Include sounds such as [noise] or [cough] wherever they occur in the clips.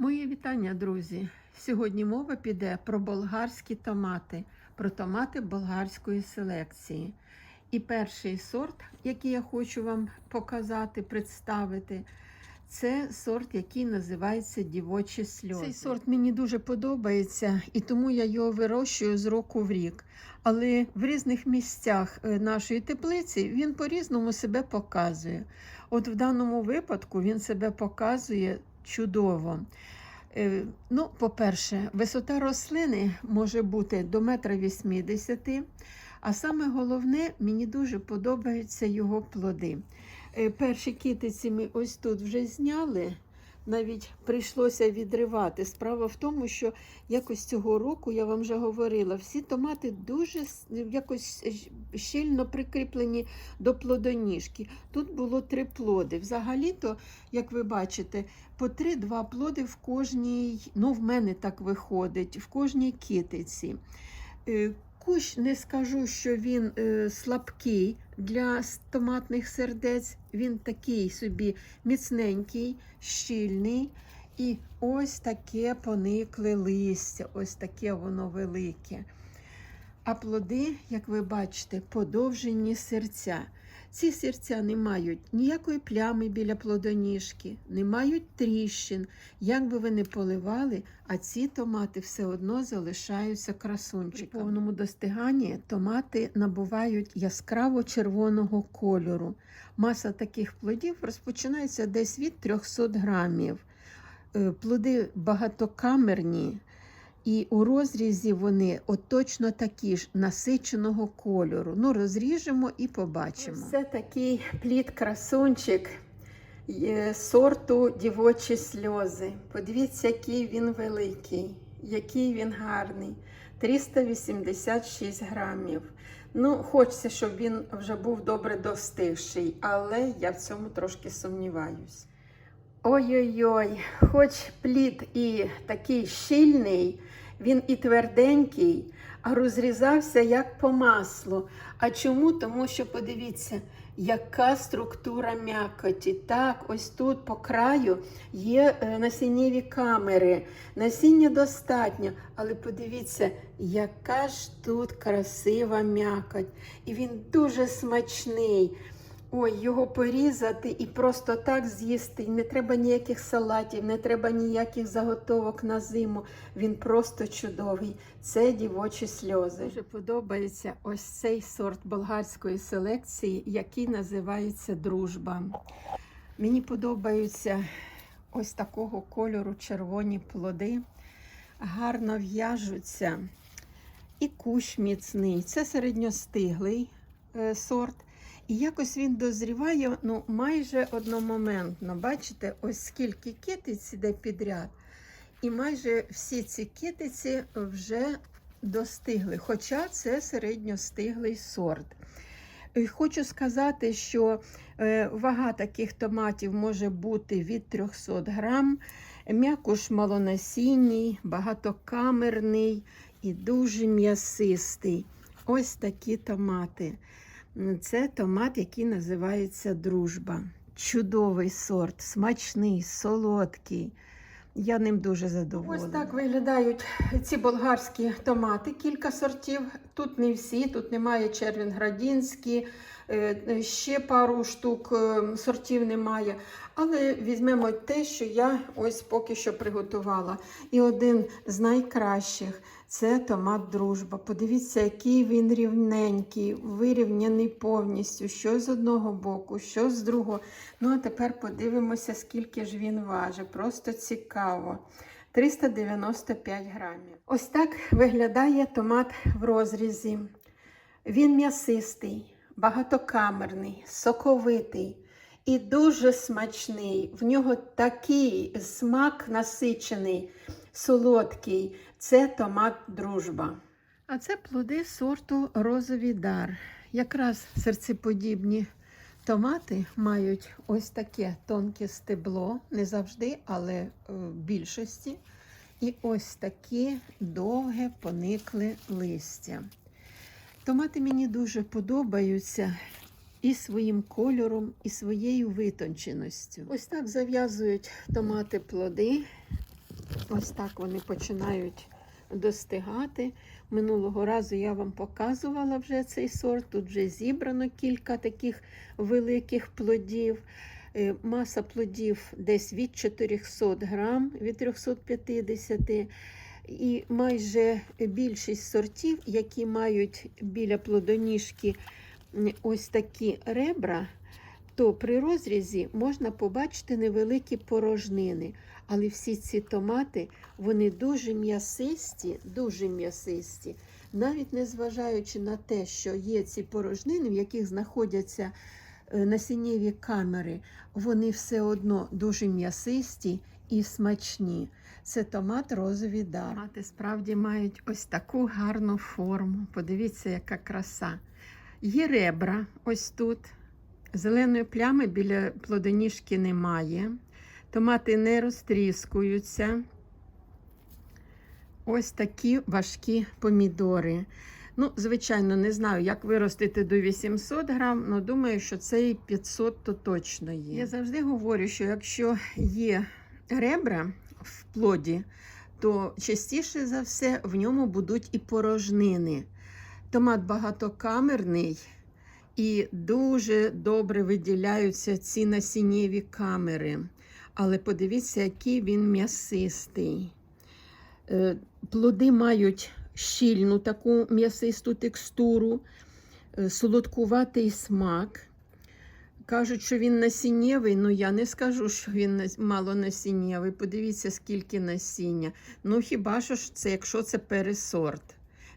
Моє вітання, друзі! Сьогодні мова піде про болгарські томати, про томати болгарської селекції. І перший сорт, який я хочу вам показати, представити, це сорт, який називається дівочі сльози. Цей сорт мені дуже подобається, і тому я його вирощую з року в рік. Але в різних місцях е, нашої теплиці він по-різному себе показує. От в даному випадку він себе показує чудово. Е, Ну, по-перше, висота рослини може бути до метра вісімдесяти, а саме головне, мені дуже подобаються його плоди. Е, Перші китиці ми ось тут вже зняли, навіть прийшлося відривати. Справа в тому, що якось цього року, я вам вже говорила, всі томати дуже якось щільно прикріплені до плодоніжки. Тут було три плоди. Взагалі-то, як ви бачите, по три-два плоди в кожній, ну в мене так виходить, в кожній китиці. Кущ не скажу, що він е, слабкий для томатних сердець. Він такий собі міцненький, щільний. І ось таке поникле листя, ось таке воно велике. А плоди, як ви бачите, подовжені серця. Ці серця не мають ніякої плями біля плодоніжки, не мають тріщин. Як би ви не поливали, а ці томати все одно залишаються красунчиками. При повному достиганні томати набувають яскраво червоного кольору. Маса таких плодів розпочинається десь від 300 грамів. Е, Плоди багатокамерні, і у розрізі вони точно такі ж насиченого кольору. Ну, розріжемо і побачимо. Це такий плід красунчик е, сорту дівочі сльози. Подивіться, який він великий, який він гарний. 386 грамів. Ну, хочеться, щоб він вже був добре достигший, але я в цьому трошки сумніваюсь. Ой-ой-ой, хоч плід і такий щільний, він і тверденький, а розрізався як по маслу. А чому? Тому що подивіться, яка структура м'якоті. Так, ось тут по краю є е, насіннєві камери. Насіння достатньо, але подивіться, яка ж тут красива м'якоть. І він дуже смачний. Ой, його порізати і просто так з'їсти. Не треба ніяких салатів, не треба ніяких заготовок на зиму. Він просто чудовий. Це дівочі сльози. Дуже подобається ось цей сорт болгарської селекції, який називається Дружба. Мені подобаються ось такого кольору червоні плоди, гарно в'яжуться. І кущ міцний. Це середньостиглий е, сорт. І якось він дозріває ну, майже одномоментно. Бачите, ось скільки китиць іде підряд. І майже всі ці китиці вже достигли, хоча це середньостиглий сорт. Хочу сказати, що е, вага таких томатів може бути від 300 грам. М'якуш малонасінній, багатокамерний і дуже м'ясистий. Ось такі томати. Це томат, який називається дружба. Чудовий сорт, смачний, солодкий. Я ним дуже задоволена. Ось так виглядають ці болгарські томати. Кілька сортів. Тут не всі, тут немає червінградінські, ще пару штук е, сортів немає. Але візьмемо те, що я ось поки що приготувала. І один з найкращих це томат дружба. Подивіться, який він рівненький, вирівняний повністю, що з одного боку, що з другого. Ну, а тепер подивимося, скільки ж він важить. Просто цікаво. 395 грамів. Ось так виглядає томат в розрізі. Він м'ясистий, багатокамерний, соковитий і дуже смачний. В нього такий смак насичений, солодкий. Це томат дружба. А це плоди сорту розовий дар. Якраз серцеподібні томати мають ось таке тонке стебло, не завжди, але е, в більшості. І ось таке довге поникле листя. Томати мені дуже подобаються і своїм кольором, і своєю витонченістю. Ось так зав'язують томати плоди. Ось так вони починають достигати. Минулого разу я вам показувала вже цей сорт. Тут вже зібрано кілька таких великих плодів. Е, Маса плодів десь від 400 грам, від 350 і майже більшість сортів, які мають біля плодоніжки ось такі ребра, то при розрізі можна побачити невеликі порожнини. Але всі ці томати вони дуже м'ясисті, дуже м'ясисті, навіть незважаючи на те, що є ці порожнини, в яких знаходяться е, насіннєві камери, вони все одно дуже м'ясисті і смачні. Це томат розові дар. Томати справді мають ось таку гарну форму. Подивіться, яка краса. Є ребра ось тут. Зеленої плями біля плодоніжки немає. Томати не розтріскуються. Ось такі важкі помідори. Ну, звичайно, не знаю, як виростити до 800 грам, але думаю, що це і 500 то точно є. Я завжди говорю, що якщо є ребра в плоді, то частіше за все в ньому будуть і порожнини. Томат багатокамерний і дуже добре виділяються ці насіннєві камери. Але подивіться, який він м'ясистий. Е, Плоди мають щільну таку м'ясисту текстуру, е, солодкуватий смак. Кажуть, що він насіннєвий, ну я не скажу, що він мало насіннєвий. Подивіться, скільки насіння. Ну хіба що ж це, якщо це пересорт.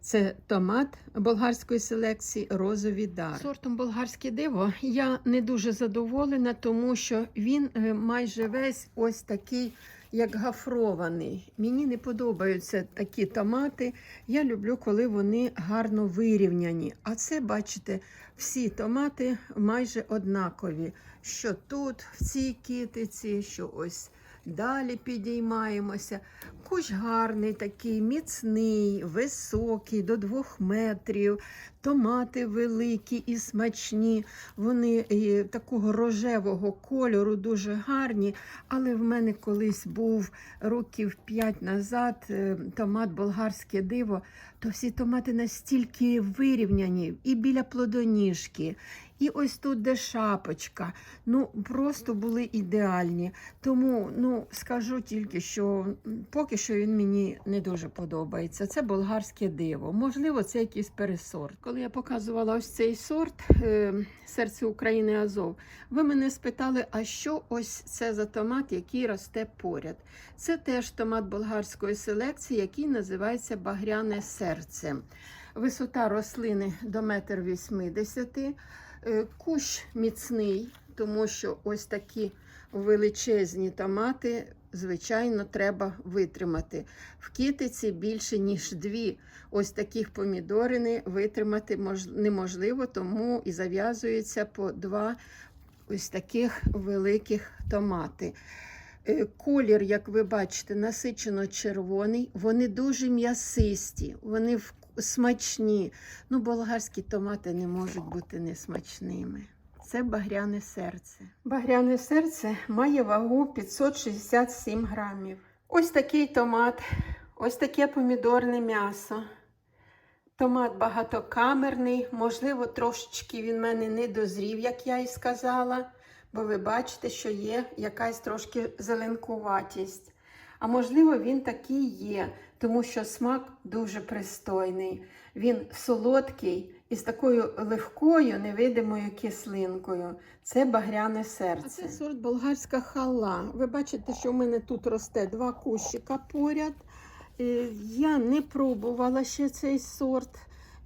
Це томат болгарської селекції розові дар. Сортом болгарське диво я не дуже задоволена, тому що він е, майже весь ось такий, як гафрований. Мені не подобаються такі томати. Я люблю, коли вони гарно вирівняні. А це, бачите, всі томати майже однакові. Що тут, в цій китиці, що ось далі підіймаємося. Кущ гарний, такий міцний, високий, до двох метрів. Томати великі і смачні. Вони е, такого рожевого кольору, дуже гарні. Але в мене колись був років п'ять назад е, томат болгарське диво. То всі томати настільки вирівняні і біля плодоніжки, і ось тут де шапочка. Ну просто були ідеальні. Тому ну скажу тільки, що поки що він мені не дуже подобається. Це болгарське диво. Можливо, це якийсь пересорт. Коли я показувала ось цей сорт е, серце України Азов, ви мене спитали, а що ось це за томат, який росте поряд? Це теж томат болгарської селекції, який називається багряне серце. Висота рослини до метр вісімдесяти. Е, Кущ міцний, тому що ось такі величезні томати, звичайно, треба витримати. В китиці більше, ніж дві ось таких помідорини витримати неможливо, тому і зав'язується по два ось таких великих томати. Е, Колір, як ви бачите, насичено червоний. Вони дуже м'ясисті, вони вк- смачні. Ну, болгарські томати не можуть бути несмачними. Це багряне серце. Багряне серце має вагу 567 грамів. Ось такий томат, ось таке помідорне м'ясо. Томат багатокамерний, можливо, трошечки він мене не дозрів, як я і сказала, бо ви бачите, що є якась трошки зеленкуватість. А можливо, він такий є, тому що смак дуже пристойний. Він солодкий і з такою легкою невидимою кислинкою. Це багряне серце. А це сорт болгарська хала. Ви бачите, що в мене тут росте два кущика поряд. Е, Я не пробувала ще цей сорт.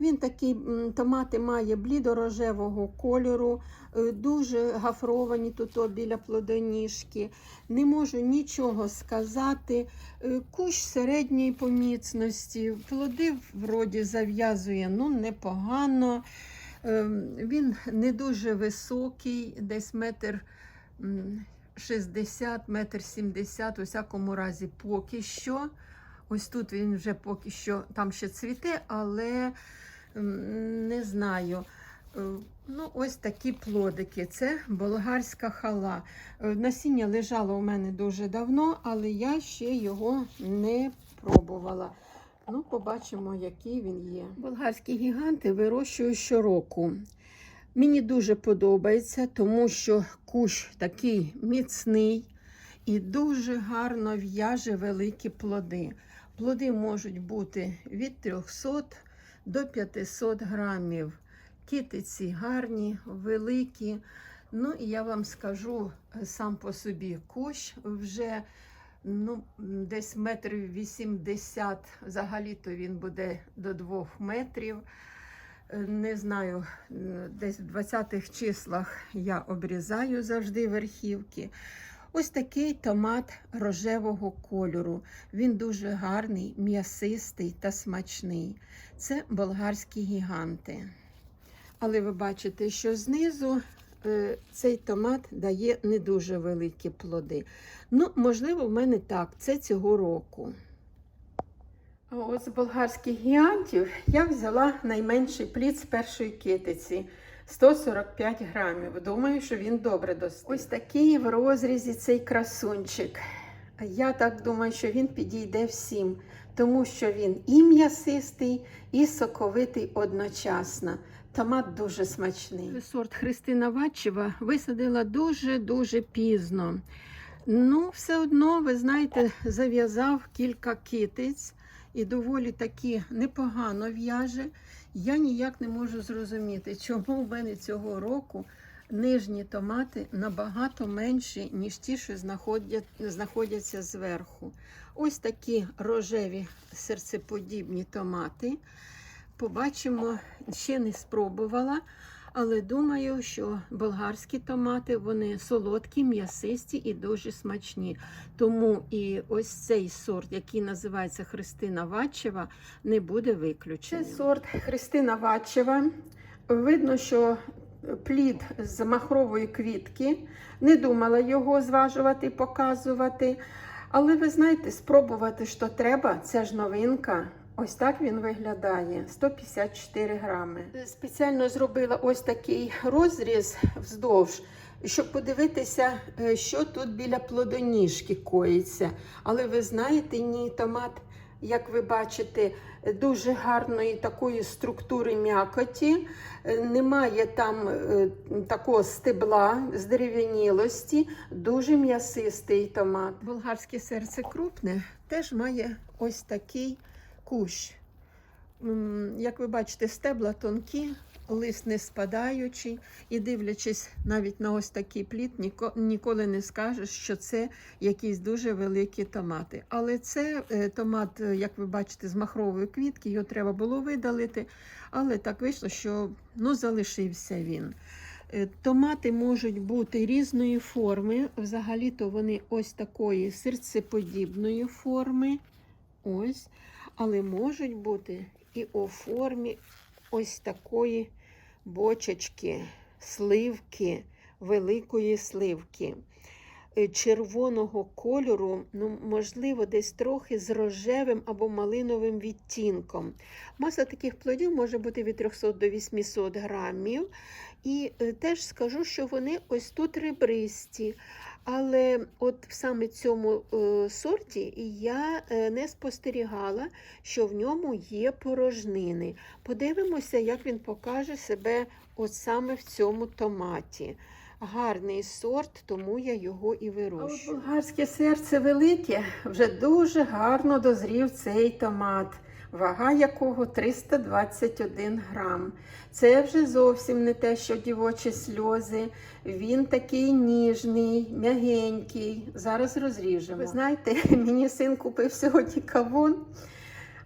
Він такий, томати має блідорожевого кольору, е, дуже гафровані тут біля плодоніжки. Не можу нічого сказати. Е, Кущ середньої поміцності, плоди вроді зав'язує ну, непогано. Е, Він не дуже високий, десь метр м, 60, метр 70, у всякому разі, поки що. Ось тут він вже поки що там ще цвіте, але не знаю. Е, Ну, ось такі плодики. Це болгарська хала. Е, Насіння лежало у мене дуже давно, але я ще його не пробувала. Ну, побачимо, який він є. Болгарські гіганти вирощую щороку. Мені дуже подобається, тому що кущ такий міцний і дуже гарно в'яже великі плоди. Плоди можуть бути від 300 до 500 грамів. Китиці гарні, великі. Ну і я вам скажу е, сам по собі кущ вже ну, десь метрів 80, взагалі-то він буде до 2 метрів. Е, Не знаю, десь в 20-х числах я обрізаю завжди верхівки. Ось такий томат рожевого кольору. Він дуже гарний, м'ясистий та смачний. Це болгарські гіганти. Але ви бачите, що знизу е, цей томат дає не дуже великі плоди. Ну, можливо, в мене так, це цього року. А от з болгарських гігантів я взяла найменший плід з першої китиці 145 грамів. Думаю, що він добре достиг. Ось такий в розрізі цей красунчик. Я так думаю, що він підійде всім, тому що він і м'ясистий, і соковитий одночасно. Томат дуже смачний. Сорт Христина Ватчева висадила дуже-дуже пізно. Ну, все одно, ви знаєте, зав'язав кілька китиць і доволі таки непогано в'яже. Я ніяк не можу зрозуміти, чому в мене цього року нижні томати набагато менші, ніж ті, що знаходять, знаходяться зверху. Ось такі рожеві серцеподібні томати. Побачимо, ще не спробувала, але думаю, що болгарські томати вони солодкі, м'ясисті і дуже смачні. Тому і ось цей сорт, який називається Христина Ватчева, не буде виключенням. Це сорт Христина Ватчева. Видно, що плід з махрової квітки. Не думала його зважувати, показувати. Але ви знаєте, спробувати, що треба, це ж новинка. Ось так він виглядає 154 грами. Спеціально зробила ось такий розріз вздовж, щоб подивитися, е, що тут біля плодоніжки коїться. Але ви знаєте, ні, томат, як ви бачите, дуже гарної такої структури м'якоті. Е, Немає там е, такого стебла з дерев'янілості, дуже м'ясистий томат. Болгарське серце крупне теж має ось такий кущ. Як ви бачите, стебла тонкі, лист не спадаючий, і дивлячись навіть на ось такий плід, ніколи не скажеш, що це якісь дуже великі томати. Але це е, томат, е, як ви бачите, з махрової квітки, його треба було видалити. Але так вийшло, що ну, залишився він. Е, Томати можуть бути різної форми. Взагалі-то вони ось такої серцеподібної форми. Ось. Але можуть бути і у формі ось такої бочечки, сливки, великої сливки. Е, Червоного кольору, ну, можливо, десь трохи з рожевим або малиновим відтінком. Маса таких плодів може бути від 300 до 800 грамів. І е, теж скажу, що вони ось тут ребристі. Але от в саме цьому е, сорті я е, не спостерігала, що в ньому є порожнини. Подивимося, як він покаже себе от саме в цьому томаті. Гарний сорт, тому я його і вирощую. Болгарське серце велике, вже дуже гарно дозрів цей томат, вага якого 321 грам. Це вже зовсім не те, що дівочі сльози. Він такий ніжний, м'ягенький. Зараз розріжемо. Ви знаєте, [laughs] мені син купив сьогодні кавун.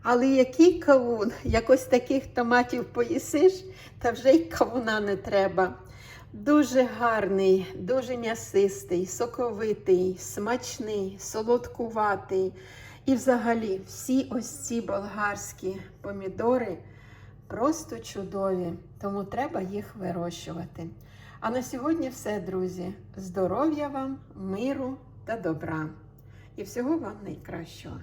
Але який кавун? Якось таких томатів поїсиш, та вже й кавуна не треба. Дуже гарний, дуже м'ясистий, соковитий, смачний, солодкуватий. І взагалі всі ось ці болгарські помідори просто чудові, тому треба їх вирощувати. А на сьогодні все, друзі. Здоров'я вам, миру та добра. І всього вам найкращого.